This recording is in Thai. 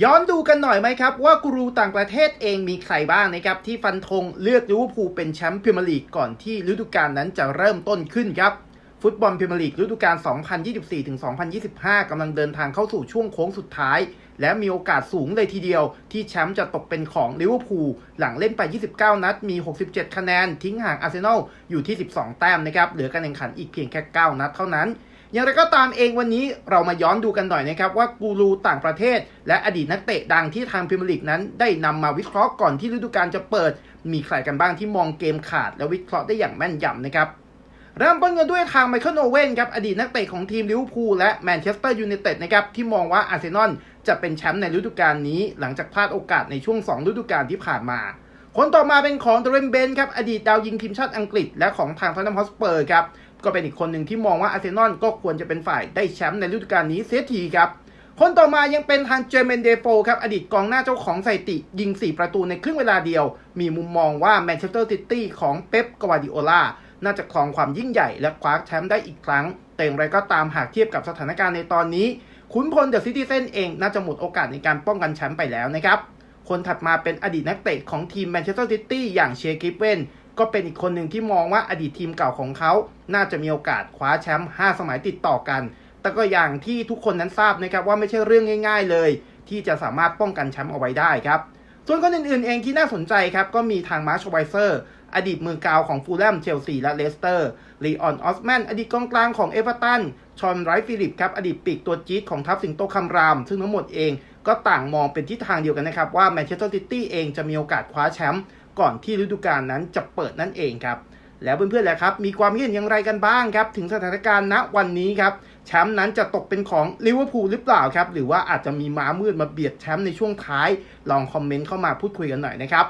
ย้อนดูกันหน่อยไหมครับว่ากูรูต่างประเทศเองมีใครบ้างนะครับที่ฟันธงเลือกลิเวอร์พูลเป็นแชมป์พรีเมียร์ลีกก่อนที่ฤดูกาลนั้นจะเริ่มต้นขึ้นครับฟุตบอลพรีเมียร์ลีกฤดูกาล 2024-2025 กำลังเดินทางเข้าสู่ช่วงโค้งสุดท้าย และมีโอกาสสูงเลยทีเดียว ที่แชมป์จะตกเป็นของลิเวอร์พูลหลังเล่นไป 29 นัด มี 67 คะแนน ทิ้งห่างอาร์เซนอลอยู่ที่ 12 แต้มนะครับ เหลือการแข่งขันอีกเพียงแค่ 9 นัดเท่านั้น อย่างไรก็ตามเองวันนี้เรามาย้อนดูกันหน่อยนะครับว่ากูรูต่างประเทศ และอดีตนักเตะดังที่ทางพรีเมียร์ลีกนั้นได้นำมาวิเคราะห์ก่อนที่ฤดูกาลจะเปิด มีใครกันบ้างที่มองเกมขาด และวิเคราะห์ได้อย่างแม่นยำนะครับเริ่มต้นกันด้วยทางไมเคิลโอเว่นครับอดีตนักเตะของทีมลิเวอร์พูลและแมนเชสเตอร์ยูไนเต็ดนะครับที่มองว่าอาร์เซนอลจะเป็นแชมป์ในฤดูกาลนี้ หลังจากพลาดโอกาสในช่วง 2 ฤดูกาลที่ผ่านมา คนต่อมาเป็นของเดเรนเบนครับอดีตดาวยิงทีมชาติอังกฤษ และของทางทอนนัมฮอสเปอร์ครับ ก็เป็นอีกคนหนึ่งที่มองว่าอาร์เซนอลก็ควรจะเป็นฝ่ายได้แชมป์ในฤดูกาลนี้เสียทีครับ คนต่อมายังเป็นทางเจเมนเดโฟครับ อดีตกองหน้าเจ้าของสถิติ ยิง 4 ประตูในครึ่งเวลาเดียว มีมุมมองว่าแมนเชสเตอร์ซิตี้ของเป๊ปกวาดิโอลาน่าจะครองความยิ่งใหญ่และคว้าแชมป์ได้อีกครั้ง แต่อย่างไรก็ตามหากเทียบกับสถานการณ์ในตอนนี้ ขุนพลเดอะซิตี้เซนเองน่าจะหมดโอกาสในการป้องกันแชมป์ไปแล้วนะครับคนถัดมาเป็นอดีตนักเตะของทีมแมนเชสเตอร์ซิตี้อย่างเชคกิฟเวน ก็เป็นอีกคนหนึ่งที่มองว่าอดีตทีมเก่าของเขาน่าจะมีโอกาสคว้าแชมป์5สมัยติดต่อกัน แต่ก็อย่างที่ทุกคนนั้นทราบนะครับว่าไม่ใช่เรื่องง่าย ๆ เลย ที่จะสามารถป้องกันแชมป์เอาไว้ได้ครับ ส่วนคนอื่นๆเองที่น่าสนใจครับก็มีทางมาร์ชไวเซอร์อดีตมือกาวของฟูลแลมเชลซีและเลสเตอร์ลีออนออสแมนอดีตกองกลางของเอเวอร์ตัน ชอนไรฟิลิปครับอดีตปีกตัวจี๊ดของทัพสิงโตคำราม ซึ่งทั้งหมดเองก็ต่างมองเป็นทิศทางเดียวกันนะครับว่าแมนเชสเตอร์ซิตี้เองจะมีโอกาสคว้าแชมป์ ก่อนที่ฤดูกาลนั้นจะเปิดนั่นเองครับ แล้วเพื่อนๆแหละครับ มีความเห็นอย่างไรกันบ้างครับ ถึงสถานการณ์ณวันนี้ครับแชมป์นั้นจะตกเป็นของลิเวอร์พูลหรือเปล่าครับ หรือว่าอาจจะมีม้ามืดมาเบียดแชมป์ในช่วงท้าย ลองคอมเมนต์เข้ามาพูดคุยกันหน่อยนะครับ